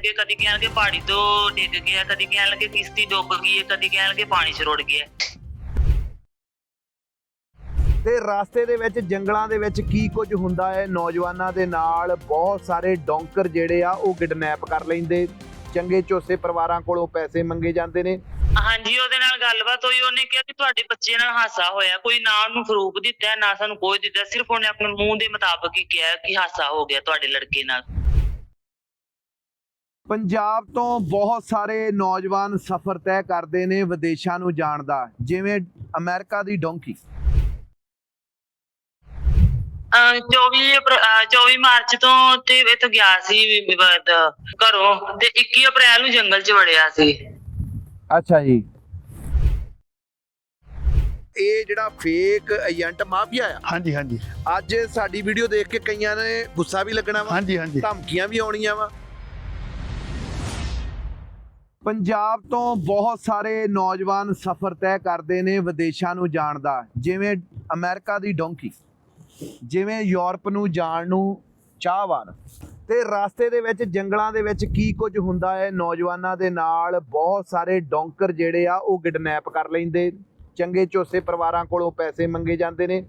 ਲੱਗੇ ਕਦੀ ਕਹਿਣ ਲੱਗੇ ਪਹਾੜੀ ਤੋਂ ਡਿੱਗ ਗਿਆ ਕਦੀ ਕਹਿਣ ਲੱਗੇ ਕਿਸ਼ਤੀ ਡੁੱਬ ਗਈ ਹੈ ਕਦੀ ਕਹਿਣ ਲੱਗੇ ਪਾਣੀ 'ਚ ਰੁੜ ਗਿਆ। ਤੇ ਰਸਤੇ ਦੇ ਵਿੱਚ ਜੰਗਲਾਂ ਦੇ ਵਿੱਚ ਕੀ ਕੁਝ ਹੁੰਦਾ ਹੈ? ਨੌਜਵਾਨਾਂ ਦੇ ਨਾਲ ਬਹੁਤ ਸਾਰੇ ਡੌਂਕਰ ਜਿਹੜੇ ਆ ਉਹ ਕਿਡਨੈਪ ਕਰ ਲੈਂਦੇ। ਚੰਗੇ ਚੋਸੇ ਪਰਿਵਾਰਾਂ ਕੋਲੋਂ ਪੈਸੇ ਮੰਗੇ ਜਾਂਦੇ ਨੇ। ਹਾਂਜੀ ਉਹਦੇ ਨਾਲ ਗੱਲਬਾਤ ਹੋਈ ਉਹਨੇ ਕਿਹਾ ਕਿ ਤੁਹਾਡੇ ਬੱਚੇ ਨਾਲ ਹਾਸਾ ਹੋਇਆ। ਕੋਈ ਨਾ ਉਹਨੂੰ ਫਰੂਕ ਦਿੱਤਾ ਨਾ ਸਾਨੂੰ ਕੋਈ ਦਿੱਤਾ ਸਿਰਫ ਉਹਨੇ ਆਪਣੇ ਮੂੰਹ ਦੇ ਮੁਤਾਬਕ ਹੀ ਕਿਹਾ ਕਿ ਹਾਸਾ ਹੋ ਗਿਆ ਤੁਹਾਡੇ ਲੜਕੇ ਨਾਲ। ਪੰਜਾਬ ਤੋਂ ਬਹੁਤ ਸਾਰੇ ਨੌਜਵਾਨ ਸਫ਼ਰ ਤੈਅ ਕਰਦੇ ਨੇ ਵਿਦੇਸ਼ਾਂ ਨੂੰ ਜਾਣ ਦਾ ਜਿਵੇਂ ਅਮਰੀਕਾ ਦੀ ਡੋਂਕੀ। ਅਹ 24 ਅਪ੍ਰ- ਅਹ 24 ਮਾਰਚ ਤੋਂ ਤੇ ਇਹ ਤੋਂ ਗਿਆ ਸੀ ਵੀ- ਵੀ ਬਾਅਦ ਘਰੋਂ ਤੇ 21 ਅਪ੍ਰੈਲ ਨੂੰ ਜੰਗਲ 'ਚ ਵੜਿਆ ਸੀ। ਅੱਛਾ ਜੀ। ਇਹ ਜਿਹੜਾ ਫੇਕ ਏਜੰਟ ਮਾਫੀਆ ਆ? ਹਾਂਜੀ ਹਾਂਜੀ। ਅੱਜ ਸਾਡੀ ਵੀਡੀਓ ਦੇਖ ਕੇ ਕਈਆਂ ਨੇ ਗੁੱਸਾ ਵੀ ਲੱਗਣਾ ਵਾ ਹਾਂਜੀ ਹਾਂਜੀ। ਧਮਕੀਆਂ ਵੀ ਆਉਣੀਆਂ ਵਾ। ਪੰਜਾਬ ਤੋਂ ਬਹੁਤ ਸਾਰੇ ਨੌਜਵਾਨ ਸਫ਼ਰ ਤੈਅ ਕਰਦੇ ਨੇ ਵਿਦੇਸ਼ਾਂ ਨੂੰ ਜਾਣ ਦਾ। ਜਿਵੇਂ ਅਮਰੀਕਾ ਦੀ ਡੋਂਕੀ, ਜਿਵੇਂ ਯੂਰਪ ਨੂੰ ਜਾਣ ਨੂੰ ਚਾਹਵਾਨ। ਤੇ ਰਸਤੇ ਦੇ ਵਿੱਚ, ਜੰਗਲਾਂ ਦੇ ਵਿੱਚ ਕੀ ਕੁਝ ਹੁੰਦਾ ਹੈ? ਨੌਜਵਾਨਾਂ ਦੇ ਨਾਲ ਬਹੁਤ ਸਾਰੇ ਡੌਂਕਰ ਜਿਹੜੇ ਆ, ਉਹ ਕਿਡਨੈਪ ਕਰ ਲੈਂਦੇ। ਚੰਗੇ ਚੋਸੇ ਪਰਿਵਾਰਾਂ ਕੋਲੋਂ ਪੈਸੇ ਮੰਗੇ ਜਾਂਦੇ ਨੇ।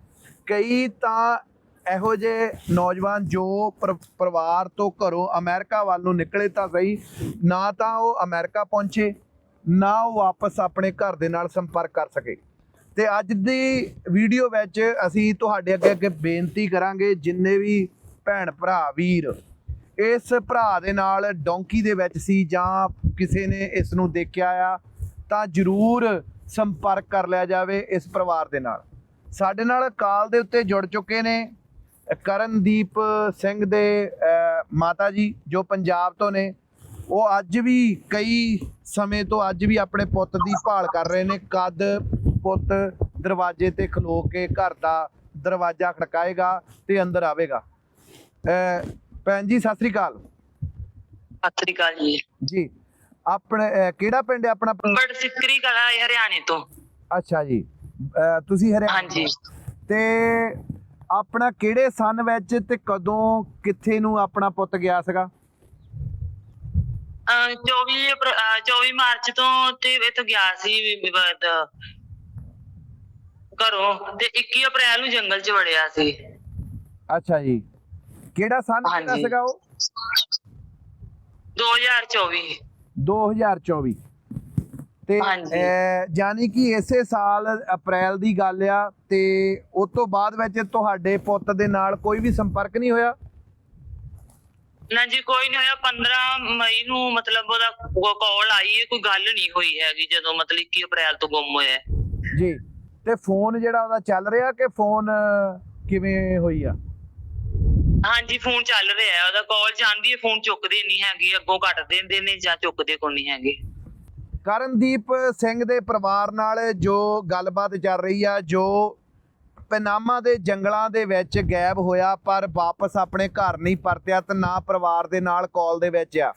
ਕਈ ਤਾਂ ਇਹੋ ਜਿਹੇ ਨੌਜਵਾਨ ਜੋ ਪਰਿਵਾਰ ਤੋਂ ਘਰੋਂ ਅਮਰੀਕਾ ਵੱਲ ਨੂੰ ਨਿਕਲੇ ਤਾਂ ਸਹੀ ਨਾ ਤਾਂ ਉਹ ਅਮਰੀਕਾ ਪਹੁੰਚੇ, ਨਾ ਉਹ ਵਾਪਸ ਆਪਣੇ ਘਰ ਦੇ ਨਾਲ ਸੰਪਰਕ ਕਰ ਸਕੇ। ਤੇ ਅੱਜ ਦੀ ਵੀਡੀਓ ਵਿੱਚ ਅਸੀਂ ਤੁਹਾਡੇ ਅੱਗੇ ਅੱਗੇ ਬੇਨਤੀ ਕਰਾਂਗੇ, ਜਿੰਨੇ ਵੀ ਭੈਣ ਭਰਾ, ਵੀਰ, ਇਸ ਭਰਾ ਦੇ ਨਾਲ ਡੌਂਕੀ ਦੇ ਵਿੱਚ ਸੀ ਜਾਂ ਕਿਸੇ ਨੇ ਇਸ ਨੂੰ ਦੇਖਿਆ ਆ, ਤਾਂ ਜਰੂਰ ਸੰਪਰਕ ਕਰ ਲਿਆ ਜਾਵੇ ਇਸ ਪਰਿਵਾਰ ਦੇ ਨਾਲ। ਸਾਡੇ ਨਾਲ ਕਾਲ ਦੇ ਉੱਤੇ ਜੁੜ ਚੁੱਕੇ ਨੇ ਕਰਨਦੀਪ ਸਿੰਘ ਦੇ ਮਾਤਾ ਜੀ ਜੋ ਪੰਜਾਬ ਤੋਂ ਨੇ ਉਹ ਅੱਜ ਵੀ ਕਈ ਸਮੇਂ ਤੋਂ ਅੱਜ ਵੀ ਆਪਣੇ ਪੁੱਤ ਦੀ ਭਾਲ ਕਰ ਰਹੇ ਨੇ। ਕਦ ਪੁੱਤ ਦਰਵਾਜ਼ੇ ਤੇ ਖਲੋ ਕੇ ਘਰ ਦਾ ਦਰਵਾਜ਼ਾ ਖੜਕਾਏਗਾ ਤੇ ਅੰਦਰ ਆਵੇਗਾ? ਭੈਣ ਜੀ ਸਤਿ ਸ੍ਰੀ ਅਕਾਲ। ਸਤਿ ਸ੍ਰੀ ਅਕਾਲ ਜੀ। ਜੀ ਆਪਣੇ ਕਿਹੜਾ ਪਿੰਡ ਹੈ ਆਪਣਾ? ਬੜ ਸਿੱਕਰੀ ਕਲਾ ਹਰਿਆਣੇ ਤੋਂ। ਅੱਛਾ ਜੀ। ਤੁਸੀਂ ਹਰਿਆਣਾ ਹਾਂਜੀ। ਤੇ ਆਪਣਾ ਕਿਹੜੇ ਸਨ ਵਿੱਚ ਤੇ ਕਦੋਂ ਕਿੱਥੇ ਨੂੰ ਆਪਣਾ ਪੁੱਤ ਗਿਆ ਸੀਗਾ? ਅਹ 24 ਅਪ੍ਰ- ਅਹ 24 ਮਾਰਚ ਤੋਂ ਤੇ ਇਹ ਤੋਂ ਗਿਆ ਸੀ ਵੀ- ਵੀ ਬਾਅਦ। ਘਰੋਂ ਤੇ 21 ਅਪ੍ਰੈਲ ਨੂੰ ਜੰਗਲ 'ਚ ਵੜਿਆ ਸੀ। ਅੱਛਾ ਜੀ। ਕਿਹੜਾ ਸਨ ਕਿਹੜਾ। ਸੀਗਾ ਉਹ? 2024 2024 ਤੇ ਜਾਨੀ ਕਿ ਇਸੇ ਸਾਲ ਅਪ੍ਰੈਲ ਦੀ ਗੱਲ ਆ ਤੇ ਉਸ ਤੋਂ ਬਾਅਦ ਵਿੱਚ ਤੁਹਾਡੇ ਪੁੱਤ ਦੇ ਨਾਲ ਕੋਈ ਵੀ ਸੰਪਰਕ ਨਹੀਂ ਹੋਇਆ? ਨਾ ਜੀ ਕੋਈ ਨਹੀਂ ਹੋਇਆ। 15 ਮਈ ਨੂੰ ਮਤਲਬ ਉਹਦਾ ਕਾਲ ਆਈ ਹੈ ਕੋਈ ਗੱਲ ਨਹੀਂ ਹੋਈ ਹੈਗੀ ਜਦੋਂ ਮਤਲਬ 21 ਅਪ੍ਰੈਲ ਤੋਂ ਗੁੰਮ ਹੋਇਆ। ਜੀ ਤੇ ਫੋਨ ਜਿਹੜਾ ਉਹਦਾ ਚੱਲ ਰਿਹਾ ਕਿ ਫੋਨ ਕਿਵੇਂ ਹੋਈ ਆ? ਹਾਂਜੀ ਫੋਨ ਚੱਲ ਰਿਹਾ। ਹੈ ਉਹਦਾ ਕਾਲ ਜਾਂਦੀ ਹੈ ਫੋਨ ਚੁੱਕਦੇ ਨਹੀਂ ਹੈਗੇ ਅੱਗੋਂ ਕੱਟ ਦਿੰਦੇ ਨੇ ਜਾਂ ਚੁੱਕਦੇ ਕੋਈ ਨਹੀਂ ਹੈਗੇ। ਕਰਨਦੀਪ ਸਿੰਘ ਦੇ ਪਰਿਵਾਰ ਨਾਲ ਜੋ ਗੱਲਬਾਤ ਚੱਲ ਰਹੀ ਆ, ਜੋ ਪਨਾਮਾ ਦੇ ਜੰਗਲਾਂ ਦੇ ਵਿੱਚ ਗਾਇਬ ਹੋਇਆ, ਪਰ ਵਾਪਸ ਆਪਣੇ ਘਰ ਨਹੀਂ ਪਰਤਿਆ ਤੇ ਨਾ ਪਰਿਵਾਰ ਦੇ ਨਾਲ ਕਾਲ ਦੇ ਵਿੱਚ ਆ।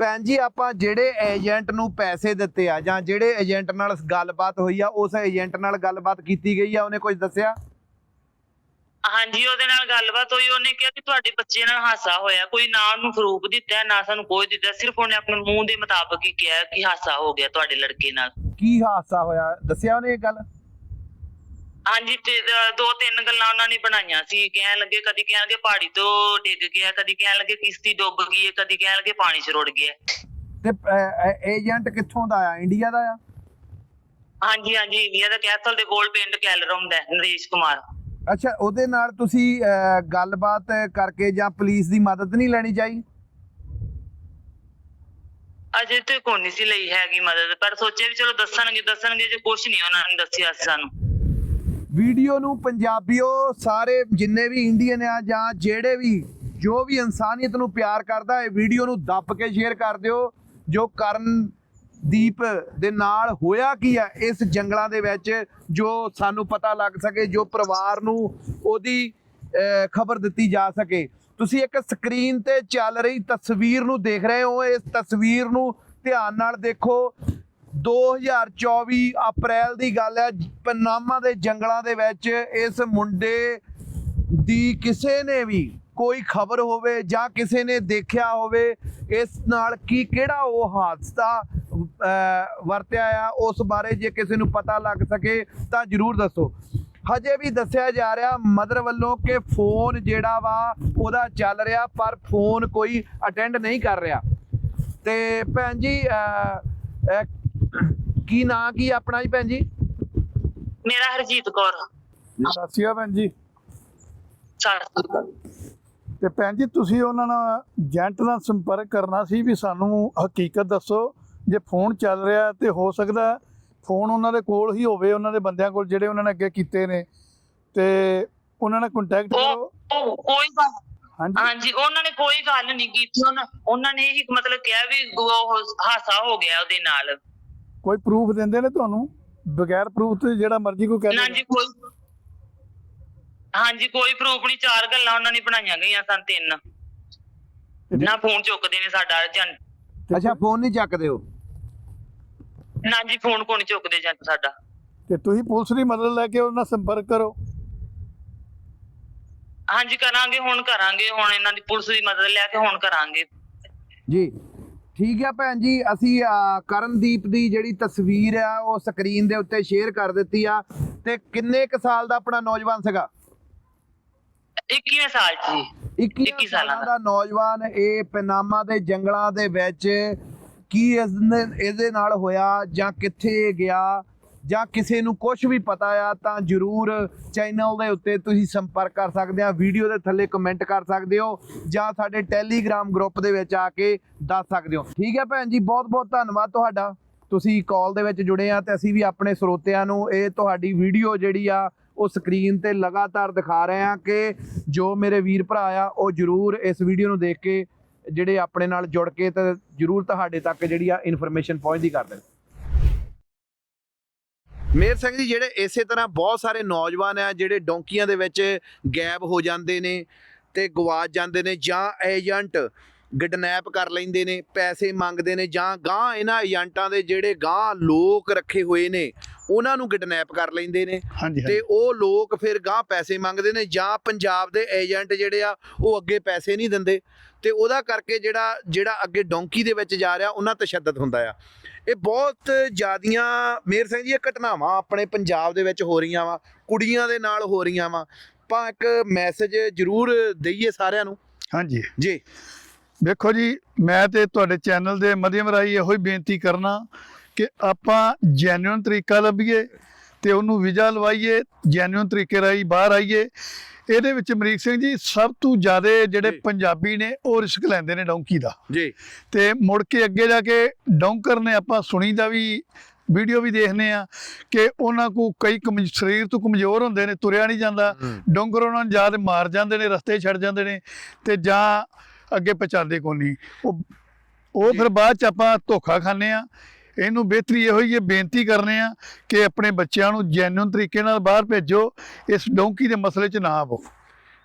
ਭੈਣ ਜੀ, ਆਪਾਂ ਜਿਹੜੇ ਏਜੰਟ ਨੂੰ ਪੈਸੇ ਦਿੱਤੇ ਆ ਜਾਂ ਜਿਹੜੇ ਏਜੰਟ ਨਾਲ ਗੱਲਬਾਤ ਹੋਈ ਆ, ਉਸ ਏਜੰਟ ਨਾਲ ਗੱਲਬਾਤ ਕੀਤੀ ਗਈ ਆ, ਉਹਨੇ ਕੁਝ ਦੱਸਿਆ? ਹਾਂਜੀ ਉਹਦੇ ਨਾਲ ਗੱਲਬਾਤ ਹੋਈ ਉਹਨੇ ਕਿਹਾ ਕਿ ਤੁਹਾਡੇ ਬੱਚੇ ਨਾਲ ਹਾਸਾ ਹੋਇਆ ਕੋਈ ਨਾ ਉਹਨੂੰ ਫਰੂਕ ਦਿੱਤਾ ਨਾ ਸਾਨੂੰ ਕੋਈ ਦਿੱਤਾ ਸਿਰਫ ਉਹਨੇ ਆਪਣੇ ਮੂੰਹ ਦੇ ਮੁਤਾਬਕ ਹੀ ਕਿਹਾ ਕਿ ਹਾਸਾ ਹੋ ਗਿਆ ਤੁਹਾਡੇ ਲੜਕੇ ਨਾਲ। ਕੀ ਹਾਦਸਾ ਹੋਇਆ? ਦੱਸਿਆ ਉਹਨੇ ਇਹ ਗੱਲ? ਹਾਂਜੀ ਤੇ ਦੋ ਤਿੰਨ ਗੱਲਾਂ ਉਹਨਾਂ ਨੇ ਬਣਾਈਆਂ ਸੀ ਕਹਿਣ ਲੱਗੇ ਕਦੀ ਕਹਿਣ ਲੱਗੇ ਪਹਾੜੀ ਤੋਂ ਡਿੱਗ ਗਿਆ ਕਦੀ ਕਹਿਣ ਲੱਗੇ ਕਿਸ਼ਤੀ ਡੁੱਬ ਗਈ ਹੈ ਕਦੀ ਕਹਿਣ ਲੱਗੇ ਪਾਣੀ 'ਚ ਰੁੜ ਗਿਆ। ਤੇ ਏਜੰਟ ਕਿੱਥੋਂ ਦਾ ਆ? ਇੰਡੀਆ ਦਾ ਆ? ਹਾਂਜੀ ਹਾਂਜੀ ਇੰਡੀਆ ਦਾ ਕੈਥਲ ਦੇ ਕੋਲ ਪਿੰਡ ਕੈਲਰਮ ਦਾ ਹੈ, ਨਰੇਸ਼ ਕੁਮਾਰ। ਅੱਛਾ ਉਹਦੇ ਨਾਲ ਤੁਸੀਂ ਅਹ, ਗੱਲਬਾਤ ਕਰਕੇ ਜਾਂ ਪੁਲਿਸ ਦੀ ਮਦਦ ਨਹੀਂ ਲੈਣੀ ਚਾਹੀ? ਅਜੇ ਤੇ ਕੋਈ ਨਹੀਂ ਸੀ ਲਈ ਹੈਗੀ ਮਦਦ ਪਰ ਸੋਚਿਆ ਵੀ ਚਲੋ ਦੱਸਣਗੇ ਦੱਸਣਗੇ ਜੇ ਕੁਝ ਨਹੀਂ ਉਹਨਾਂ ਨੇ ਦੱਸਿਆ ਸਾਨੂੰ। ਵੀਡੀਓ ਨੂੰ ਪੰਜਾਬੀਓ ਸਾਰੇ ਜਿੰਨੇ ਵੀ ਇੰਡੀਅਨ ਆ ਜਾਂ ਜਿਹੜੇ ਵੀ ਜੋ ਵੀ ਇਨਸਾਨੀਅਤ ਨੂੰ ਪਿਆਰ ਕਰਦਾ ਹੈ ਵੀਡੀਓ ਨੂੰ ਦੱਬ ਕੇ ਸ਼ੇਅਰ ਕਰ ਦਿਓ ਜੋ ਦੀਪ ਦੇ ਨਾਲ ਹੋਇਆ ਕੀ ਹੈ ਇਸ ਜੰਗਲਾਂ ਦੇ ਵਿੱਚ ਜੋ ਸਾਨੂੰ ਪਤਾ ਲੱਗ ਸਕੇ, ਜੋ ਪਰਿਵਾਰ ਨੂੰ ਉਹਦੀ ਖਬਰ ਦਿੱਤੀ ਜਾ ਸਕੇ। ਤੁਸੀਂ ਇੱਕ ਸਕਰੀਨ ਤੇ ਚੱਲ ਰਹੀ ਤਸਵੀਰ ਨੂੰ ਦੇਖ ਰਹੇ ਹੋ। ਇਸ ਤਸਵੀਰ ਨੂੰ ਧਿਆਨ ਨਾਲ ਦੇਖੋ। 2024 ਅਪ੍ਰੈਲ ਦੀ ਗੱਲ ਹੈ। ਪਨਾਮਾ ਦੇ ਜੰਗਲਾਂ ਦੇ ਵਿੱਚ ਇਸ ਮੁੰਡੇ ਦੀ ਕਿਸੇ ਨੇ ਵੀ ਕੋਈ ਖਬਰ ਹੋਵੇ ਜਾਂ ਕਿਸੇ ਨੇ ਦੇਖਿਆ ਹੋਵੇ, ਇਸ ਨਾਲ ਕੀ ਕਿਹੜਾ ਉਹ ਹਾਦਸਾ ਵਰਤਿਆ ਆ ਉਸ ਬਾਰੇ ਜੇ ਕਿਸੇ ਨੂੰ ਪਤਾ ਲੱਗ ਸਕੇ ਤਾਂ ਜਰੂਰ ਦੱਸੋ। ਹਜੇ ਵੀ ਦੱਸਿਆ ਜਾ ਰਿਹਾ ਮਦਰ ਵੱਲੋਂ ਕਿ ਫੋਨ ਜਿਹੜਾ ਵਾ ਉਹਦਾ ਚੱਲ ਰਿਹਾ ਪਰ ਫੋਨ ਕੋਈ ਅਟੈਂਡ ਨਹੀਂ ਕਰ ਰਿਹਾ। ਤੇ ਭੈਣ ਜੀ ਕੀ ਨਾਂ ਕੀ ਆਪਣਾ ਜੀ ਭੈਣ ਜੀ? ਮੇਰਾ ਹਰਜੀਤ ਕੌਰ। ਸਤਿ ਸ਼੍ਰੀ ਅਕਾਲ ਭੈਣ ਜੀ। ਸਰ। ਤੇ ਭੈਣ ਜੀ ਤੁਸੀਂ ਉਹਨਾਂ ਨਾਲ ਏਜੰਟ ਨਾਲ ਸੰਪਰਕ ਕਰਨਾ ਸੀ ਵੀ ਸਾਨੂੰ ਹਕੀਕਤ ਦੱਸੋ ਜੇ ਫੋਨ ਚੱਲ ਰਿਹਾ ਤੇ ਹੋ ਸਕਦਾ ਫੋਨ ਉਹਨਾਂ ਦੇ ਕੋਲ ਹੀ ਹੋਵੇ ਉਹਨਾਂ ਦੇ ਬੰਦਿਆਂ ਕੋਲ ਜਿਹੜੇ ਉਹਨਾਂ ਨੇ ਅੱਗੇ ਕੀਤੇ ਨੇ। ਤੇ ਉਹਨਾਂ ਨਾਲ ਕੰਟੈਕਟ ਕਰੋ। ਉਹ ਕੋਈ ਗੱਲ ਹਾਂਜੀ। ਹਾਂਜੀ ਉਹਨਾਂ ਨੇ ਕੋਈ ਗੱਲ ਨਹੀਂ ਕੀਤੀ। ਉਹਨਾਂ ਨੇ ਇਹ ਮਤਲਬ ਕਿਹਾ ਵੀ ਉਹ ਹਾਸਾ ਹੋ ਗਿਆ ਉਹਦੇ ਨਾਲ। ਕੋਈ ਪ੍ਰੂਫ ਦਿੰਦੇ ਨੇ ਤੁਹਾਨੂੰ? ਬਗੈਰ ਪ੍ਰੂਫ ਤੇ ਜਿਹੜਾ ਮਰਜ਼ੀ ਕੋਈ ਨਾ ਕਹਿ ਜੀ ਕੋਈ ਹਾਂਜੀ ਕੋਈ ਪ੍ਰੂਫ ਨਹੀਂ। ਚਾਰ ਗੱਲਾਂ ਉਹਨਾਂ ਨੇ ਬਣਾਈਆਂ ਗਈਆਂ ਸਨ ਤਿੰਨ। ਨਾ ਫੋਨ ਚੁੱਕਦੇ ਨੇ ਸਾਡਾ ਅੱਛਾ ਫੋਨ ਨਹੀਂ ਚੱਕਦੇ ਹੋ ਨਾ ਜੀ ਫੋਨ ਕੋ ਨਹੀਂ ਚੁੱਕਦੇ ਏਜੰਟ ਸਾਡਾ? ਤੇ ਤੁਸੀਂ ਪੁਲਿਸ ਦੀ ਮਦਦ ਲੈ ਕੇ ਉਹਨਾਂ ਨਾਲ ਸੰਪਰਕ ਕਰੋ। ਹਾਂਜੀ ਕਰਾਂਗੇ ਹੁਣ ਕਰਾਂਗੇ ਹੁਣ ਇਹਨਾਂ ਦੀ ਪੁਲਿਸ ਦੀ ਮਦਦ ਲੈ ਕੇ ਹੁਣ ਕਰਾਂਗੇ। ਜੀ ਠੀਕ ਹੈ ਭੈਣ ਜੀ ਅਸੀਂ ਅਹ, ਕਰਨਦੀਪ ਦੀ ਜਿਹੜੀ ਤਸਵੀਰ ਆ ਉਹ ਸਕਰੀਨ ਦੇ ਉੱਤੇ ਸ਼ੇਅਰ ਕਰ ਦਿੱਤੀ ਆ। ਤੇ ਕਿੰਨੇ ਕੁ ਸਾਲ ਦਾ ਆਪਣਾ ਨੌਜਵਾਨ ਸੀਗਾ? 21 ਸਾਲ ਚ ਜੀ। 21 ਇੱਕੀ ਸਾਲਾਂ ਸਾਲਾਂ ਦਾ ਨੌਜਵਾਨ ਇਹ ਪਨਾਮਾ ਦੇ ਜੰਗਲਾਂ ਦੇ ਵਿੱਚ ਕੀ ਇਸ ਨੇ- ਇਹਦੇ ਨਾਲ ਹੋਇਆ ਜਾਂ ਕਿੱਥੇ ਗਿਆ ਜਾਂ ਕਿਸੇ ਨੂੰ ਕੁਝ ਵੀ ਪਤਾ ਆ, ਤਾਂ ਜਰੂਰ ਚੈਨਲ ਦੇ ਉੱਤੇ ਤੁਸੀਂ ਸੰਪਰਕ ਕਰ ਸਕਦੇ ਆ ਵੀਡੀਓ ਦੇ ਥੱਲੇ ਕਮੈਂਟ ਕਰ ਸਕਦੇ ਹੋ ਜਾਂ ਸਾਡੇ ਟੈਲੀਗ੍ਰਾਮ ਗਰੁੱਪ ਦੇ ਵਿੱਚ ਆ ਕੇ ਦੱਸ ਸਕਦੇ ਹੋ। ਠੀਕ ਹੈ ਭੈਣ ਜੀ, ਬਹੁਤ ਬਹੁਤ ਧੰਨਵਾਦ ਤੁਹਾਡਾ। ਤੁਸੀਂ ਕਾਲ ਦੇ ਵਿੱਚ ਜੁੜੇ ਆ ਤੇ ਅਸੀਂ ਵੀ ਆਪਣੇ ਸਰੋਤਿਆਂ ਨੂੰ ਇਹ ਤੁਹਾਡੀ ਵੀਡੀਓ ਜਿਹੜੀ ਆ, ਉਹ ਸਕਰੀਨ ਤੇ ਲਗਾਤਾਰ ਦਿਖਾ ਰਹੇ ਆ ਕਿ ਜੋ ਮੇਰੇ ਵੀਰ ਭਰਾ ਆ, ਉਹ ਜਰੂਰ ਇਸ ਵੀਡੀਓ ਨੂੰ ਦੇਖ ਕੇ ਜਿਹੜੇ ਆਪਣੇ ਨਾਲ ਜੁੜ ਕੇ ਤੇ ਜਰੂਰ ਤੁਹਾਡੇ ਤੱਕ ਜਿਹੜੀ ਆ ਇਨਫੋਰਮੇਸ਼ਨ ਪਹੁੰਚਦੀ ਕਰ ਦੇਣ। ਮੇਰ ਸਿੰਘ ਜੀ, ਜਿਹੜੇ ਇਸੇ ਤਰ੍ਹਾਂ ਬਹੁਤ ਸਾਰੇ ਨੌਜਵਾਨ ਆ, ਜਿਹੜੇ ਡੋਂਕੀਆਂ ਦੇ ਵਿੱਚ ਗਾਇਬ ਹੋ ਜਾਂਦੇ ਨੇ ਤੇ ਗਵਾਚ ਜਾਂਦੇ ਨੇ ਜਾਂ ਏਜੰਟ ਕਿਡਨੈਪ ਕਰ ਲੈਂਦੇ ਨੇ ਪੈਸੇ ਮੰਗਦੇ ਨੇ ਜਾਂ ਗਾਂ ਇਹਨਾਂ ਏਜੰਟਾਂ ਦੇ ਜਿਹੜੇ ਗਾਂ ਲੋਕ ਰੱਖੇ ਹੋਏ ਨੇ ਉਹਨਾਂ ਨੂੰ ਕਿਡਨੈਪ ਕਰ ਲੈਂਦੇ ਨੇ ਤੇ ਉਹ ਲੋਕ ਫਿਰ ਗਾਂ ਪੈਸੇ ਮੰਗਦੇ ਨੇ ਜਾਂ ਪੰਜਾਬ ਦੇ ਏਜੰਟ ਜਿਹੜੇ ਆ ਉਹ ਅੱਗੇ ਪੈਸੇ ਨਹੀਂ ਦਿੰਦੇ ਤੇ ਉਹਦਾ ਕਰਕੇ ਜਿਹੜਾ ਜਿਹੜਾ ਅੱਗੇ ਡੋਂਕੀ ਦੇ ਵਿੱਚ ਜਾ ਰਿਹਾ ਉਹਨਾਂ ਤਸ਼ੱਦਦ ਹੁੰਦਾ ਆ। ਇਹ ਬਹੁਤ ਜ਼ਿਆਦੀਆਂ ਮੇਰ ਸਿੰਘ ਜੀ ਇਹ ਘਟਨਾਵਾਂ ਆਪਣੇ ਪੰਜਾਬ ਦੇ ਵਿੱਚ ਹੋ ਰਹੀਆਂ ਵਾ ਕੁੜੀਆਂ ਦੇ ਨਾਲ ਹੋ ਰਹੀਆਂ ਵਾ। ਆਪਾਂ ਇੱਕ ਮੈਸੇਜ ਜ਼ਰੂਰ ਦਈਏ ਸਾਰਿਆਂ ਨੂੰ। ਹਾਂਜੀ। ਜੀ। ਵੇਖੋ ਜੀ ਮੈਂ ਤੇ ਤੁਹਾਡੇ ਚੈਨਲ ਦੇ ਮਾਧਿਅਮ ਰਾਹੀਂ ਇਹੋ ਹੀ ਬੇਨਤੀ ਕਰਨਾ ਕਿ ਆਪਾਂ ਜੈਨੂਇਨ ਤਰੀਕਾ ਲੱਭੀਏ ਤੇ ਉਹਨੂੰ ਵੀਜ਼ਾ ਲਵਾਈਏ ਜੈਨੂਇਨ ਤਰੀਕੇ ਰਾਹੀਂ ਬਾਹਰ ਆਈਏ। ਇਹਦੇ ਵਿੱਚ ਅਮਰੀਕ ਸਿੰਘ ਜੀ ਸਭ ਤੋਂ ਜ਼ਿਆਦਾ ਜਿਹੜੇ। ਪੰਜਾਬੀ ਨੇ ਉਹ ਰਿਸਕ ਲੈਂਦੇ ਨੇ ਡੌਂਕੀ ਦਾ। ਜੀ। ਤੇ ਮੁੜ ਕੇ ਅੱਗੇ ਜਾ ਕੇ ਡੌਂਕਰ ਨੇ ਆਪਾਂ ਸੁਣੀ ਦਾ ਵੀ ਵੀਡੀਓ ਵੀ ਦੇਖਨੇ ਆ ਕਿ ਉਹਨਾਂ ਕੋ ਕਈ ਕਮ ਸਰੀਰ ਤੋਂ ਕਮਜ਼ੋਰ ਹੁੰਦੇ ਨੇ ਤੁਰਿਆ ਨਹੀਂ ਜਾਂਦਾ। ਡੋਂਗਰ ਉਹਨਾਂ ਨੂੰ ਜਾਂ ਮਾਰ ਜਾਂਦੇ ਨੇ ਰਸਤੇ ਛੱਡ ਜਾਂਦੇ ਨੇ ਤੇ ਜਾਂ ਅੱਗੇ ਪਹੁੰਚਾਉਂਦੇ ਕੋਈ ਨਹੀਂ। ਉਹ ਉਹ। ਫਿਰ ਬਾਅਦ ਚ ਆਪਾਂ ਧੋਖਾ ਖਾਂਦੇ ਆ ਇਹਨੂੰ ਬਿਹਤਰੀ ਇਹੋ ਹੀ ਹੈ ਬੇਨਤੀ ਕਰਨੇ ਆ ਕਿ ਆਪਣੇ ਬੱਚਿਆਂ ਨੂੰ ਜੈਨੂਇਨ ਤਰੀਕੇ ਨਾਲ ਬਾਹਰ ਭੇਜੋ ਇਸ ਡੋਂਕੀ ਦੇ ਮਸਲੇ 'ਚ ਨਾ ਆਵੋ।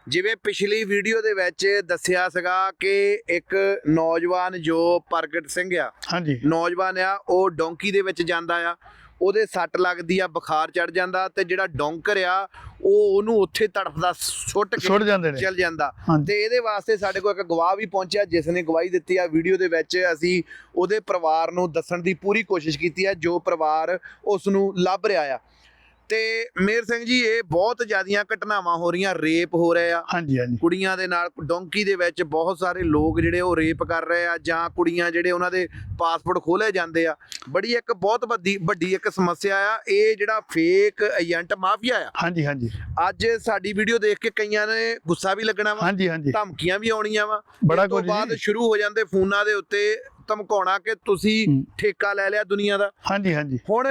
ਜਿਵੇਂ ਪਿਛਲੀ ਵੀਡੀਓ ਦੇ ਵਿੱਚ ਦੱਸਿਆ ਸੀਗਾ ਕਿ ਇੱਕ ਨੌਜਵਾਨ ਜੋ ਪ੍ਰਗਟ ਸਿੰਘ ਆ ਹਾਂਜੀ। ਨੌਜਵਾਨ ਆ ਉਹ ਡੋਂਕੀ ਦੇ ਵਿੱਚ ਜਾਂਦਾ ਆ। ਉਹਦੇ ਸੱਟ ਲੱਗਦੀ ਆ ਬੁਖਾਰ ਚੜ ਜਾਂਦਾ ਤੇ ਜਿਹੜਾ ਡੋਂਕਰ ਆ ਉਹ ਉਹਨੂੰ ਉੱਥੇ ਤੜਫਦਾ ਸੁੱਟ ਕੇ ਛੁੱਟ ਜਾਂਦੇ ਨੇ। ਚਲ ਜਾਂਦਾ। ਤੇ ਇਹਦੇ ਵਾਸਤੇ ਸਾਡੇ ਕੋਲ ਇੱਕ ਗਵਾਹ ਵੀ ਪਹੁੰਚਿਆ ਜਿਸ ਨੇ ਗਵਾਹੀ ਦਿੱਤੀ ਆ ਵੀਡੀਓ ਦੇ ਵਿੱਚ। ਅਸੀਂ ਉਹਦੇ ਪਰਿਵਾਰ ਨੂੰ ਦੱਸਣ ਦੀ ਪੂਰੀ ਕੋਸ਼ਿਸ਼ ਕੀਤੀ ਆ ਜੋ ਪਰਿਵਾਰ ਉਸ ਨੂੰ ਲੱਭ ਰਿਹਾ ਆ। ਤੇ ਮੇਰ ਸਿੰਘ ਜੀ ਇਹ ਬਹੁਤ ਜ਼ਿਆਦੀਆਂ ਘਟਨਾਵਾਂ ਹੋ ਰਹੀਆਂ ਰੇਪ ਹੋ ਰਹੇ। ਆ ਹਾਂਜੀ ਹਾਂਜੀ। ਕੁੜੀਆਂ ਦੇ ਨਾਲ ਡੋਂਕੀ ਦੇ ਵਿੱਚ ਬਹੁਤ ਸਾਰੇ ਲੋਕ ਜਿਹੜੇ ਉਹ ਰੇਪ ਕਰ ਰਹੇ ਆ ਜਾਂ ਕੁੜੀਆਂ ਜਿਹੜੇ ਉਹਨਾਂ ਦੇ ਪਾਸਪੋਰਟ ਖੋਲੇ ਜਾਂਦੇ ਆ। ਬੜੀ ਇੱਕ ਬਹੁਤ ਵੱਡੀ ਵੱਡੀ ਇੱਕ ਸਮੱਸਿਆ ਆ ਇਹ ਜਿਹੜਾ ਫੇਕ ਏਜੰਟ ਮਾਫੀਆ ਆ। ਹਾਂਜੀ ਹਾਂਜੀ। ਅੱਜ ਸਾਡੀ ਵੀਡੀਓ ਦੇਖ ਕੇ ਕਈਆਂ ਨੇ ਗੁੱਸਾ ਵੀ ਲੱਗਣਾ ਵਾ ਹਾਂਜੀ ਹਾਂਜੀ। ਧਮਕੀਆਂ ਵੀ ਆਉਣੀਆਂ ਵਾ। ਬੜਾ ਕੁਝ ਬਾਅਦ। ਸ਼ੁਰੂ ਹੋ ਜਾਂਦੇ ਫੋਨਾਂ ਦੇ ਉੱਤੇ ਧਮਕਾਉਣਾ ਕਿ ਤੁਸੀਂ। ਠੇਕਾ ਲੈ ਲਿਆ ਦੁਨੀਆ ਦਾ। ਹਾਂਜੀ ਹਾਂਜੀ। ਹੁਣ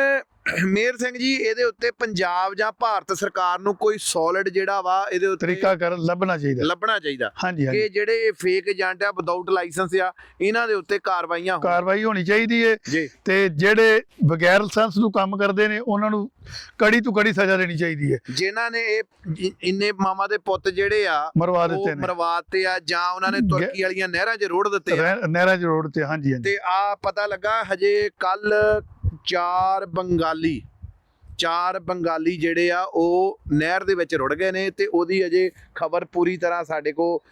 ਮੇਰ ਸਿੰਘ ਜੀ ਇਹਦੇ ਉੱਤੇ ਪੰਜਾਬ ਜਾਂ ਭਾਰਤ ਸਰਕਾਰ ਨੂੰ ਕੋਈ ਸੋਲਿਡ ਜਿਹੜਾ ਵਾ ਇਹਦੇ ਉੱਤੇ ਤਰੀਕਾ ਕਰ ਲੱਭਣਾ ਚਾਹੀਦਾ। ਲੱਭਣਾ ਚਾਹੀਦਾ। ਕਿ ਜਿਹੜੇ ਫੇਕ ਏਜੰਟ ਆ ਵਿਦਆਊਟ ਲਾਇਸੈਂਸ ਆ ਇਹਨਾਂ ਦੇ ਉੱਤੇ ਕਾਰਵਾਈਆਂ ਹੋਣ। ਕਾਰਵਾਈ ਹੋਣੀ ਚਾਹੀਦੀ ਜੀ। ਤੇ ਜਿਹੜੇ ਬਗੈਰ ਲਾਇਸੈਂਸ ਨੂੰ ਕੰਮ ਕਰਦੇ ਨੇ ਉਹਨਾਂ ਨੂੰ ਕੜੀ ਤੋਂ ਕੜੀ ਸਜ਼ਾ ਦੇਣੀ ਚਾਹੀਦੀ ਹੈ ਜਿਨ੍ਹਾਂ ਨੇ ਇਹ ਇੰਨੇ ਮਾਮਾ ਦੇ ਪੁੱਤ ਜਿਹੜੇ ਆ ਮਰਵਾ ਦਿੱਤੇ ਨੇ। ਮਰਵਾਤੇ ਆ ਜਾਂ ਉਹਨਾਂ ਨੇ ਤੁਰਕੀ ਵਾਲੀਆਂ ਨਹਿਰਾਂ 'ਚ ਰੋੜ ਦਿੱਤੇ ਆ। ਨਹਿਰਾਂ ਚ ਰੋਡ ਤੇ ਹਾਂਜੀ ਹਾਂਜੀ। ਤੇ ਆ ਪਤਾ ਲੱਗਾ ਹਜੇ ਕੱਲ ਚਾਰ ਬੰਗਾਲੀ ਚਾਰ ਬੰਗਾਲੀ ਜਿਹੜੇ ਆ, ਉਹ ਨਹਿਰ ਦੇ ਵਿੱਚ ਰੁੜ ਗਏ ਨੇ ਤੇ ਉਹਦੀ ਅਜੇ ਖਬਰ ਪੂਰੀ ਤਰ੍ਹਾਂ ਸਾਡੇ ਕੋ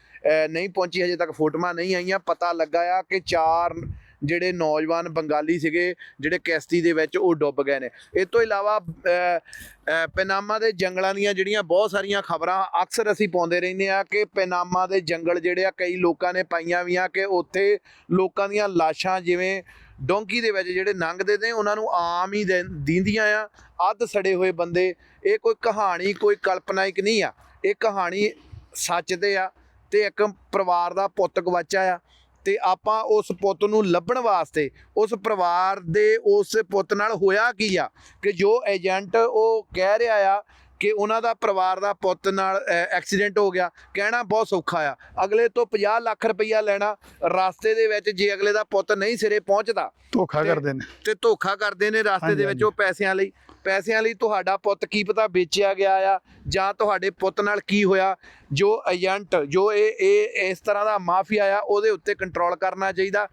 ਨਹੀਂ ਪਹੁੰਚੀ, ਹਜੇ ਤੱਕ ਫੋਟੋਆਂ ਨਹੀਂ ਆਈਆਂ। ਪਤਾ ਲੱਗਾ ਆ ਕਿ ਚਾਰ ਜਿਹੜੇ ਨੌਜਵਾਨ ਬੰਗਾਲੀ ਸੀਗੇ, ਜਿਹੜੇ ਕਿਸ਼ਤੀ ਦੇ ਵਿੱਚ ਉਹ ਡੁੱਬ ਗਏ ਨੇ। ਇਸ ਤੋਂ ਇਲਾਵਾ ਪੈਨਾਮਾ ਦੇ ਜੰਗਲਾਂ ਦੀਆਂ ਜਿਹੜੀਆਂ ਬਹੁਤ ਸਾਰੀਆਂ ਖਬਰਾਂ ਅਕਸਰ ਅਸੀਂ ਪਾਉਂਦੇ ਰਹਿੰਦੇ ਆ ਕਿ ਪੈਨਾਮਾ ਦੇ ਜੰਗਲ ਜਿਹੜੇ ਆ, ਕਈ ਲੋਕਾਂ ਨੇ ਪਾਈਆਂ ਵੀ ਆ ਕਿ ਉੱਥੇ ਲੋਕਾਂ ਦੀਆਂ ਲਾਸ਼ਾਂ ਜਿਵੇਂ ਡੋਂਕੀ ਦੇ ਵਿੱਚ ਜਿਹੜੇ ਲੰਘਦੇ ਨੇ, ਉਹਨਾਂ ਨੂੰ ਆਮ ਹੀ ਦੇ- ਦੀਂਦੀਆਂ ਆ। ਅੱਧ ਸੜੇ ਹੋਏ ਬੰਦੇ, ਇਹ ਕੋਈ ਕਹਾਣੀ, ਕੋਈ ਕਲਪਨਾਇਕ ਨਹੀਂ ਆ। ਇਹ ਕਹਾਣੀ ਸੱਚ ਤੇ ਆ ਤੇ ਇੱਕ ਪਰਿਵਾਰ ਦਾ ਪੁੱਤ ਗਵਾਚਾ ਆ। ਤੇ ਆਪਾਂ ਉਸ ਪੁੱਤ ਨੂੰ ਲੱਭਣ ਵਾਸਤੇ ਉਸ ਪਰਿਵਾਰ ਦੇ ਉਸ ਪੁੱਤ ਨਾਲ ਹੋਇਆ ਕੀ ਆ? ਕਿ ਜੋ ਏਜੰਟ ਉਹ ਕਹਿ ਰਿਹਾ ਆ ਕਿ ਉਹਨਾਂ ਦਾ ਪਰਿਵਾਰ ਦਾ ਪੁੱਤ ਨਾਲ ਐਕਸੀਡੈਂਟ ਹੋ ਗਿਆ ਕਹਿਣਾ ਬਹੁਤ ਸੌਖਾ ਆ। ਅਗਲੇ ਤੋਂ 50 ਲੱਖ ਰੁਪਈਆ ਲੈਣਾ ਰਸਤੇ ਦੇ ਵਿੱਚ ਜੇ ਅਗਲੇ ਦਾ ਪੁੱਤ ਨਹੀਂ ਸਿਰੇ ਪਹੁੰਚਦਾ ਧੋਖਾ ਕਰਦੇ ਨੇ। ਤੇ ਧੋਖਾ ਕਰਦੇ ਨੇ ਰਸਤੇ ਦੇ ਵਿੱਚ ਉਹ ਪੈਸਿਆਂ ਲਈ। ਪੈਸਿਆਂ ਲਈ ਤੁਹਾਡਾ ਪੁੱਤ ਕੀ ਪਤਾ ਵੇਚਿਆ ਗਿਆ ਆ ਜਾਂ ਤੁਹਾਡੇ ਪੁੱਤ ਨਾਲ ਕੀ ਹੋਇਆ, ਜੋ ਏਜੰਟ, ਜੋ ਇਹ ਇਹ ਇਸ ਤਰ੍ਹਾਂ ਦਾ ਮਾਫੀਆ ਆ, ਉਹਦੇ ਉੱਤੇ ਕੰਟਰੋਲ ਕਰਨਾ ਚਾਹੀਦਾ।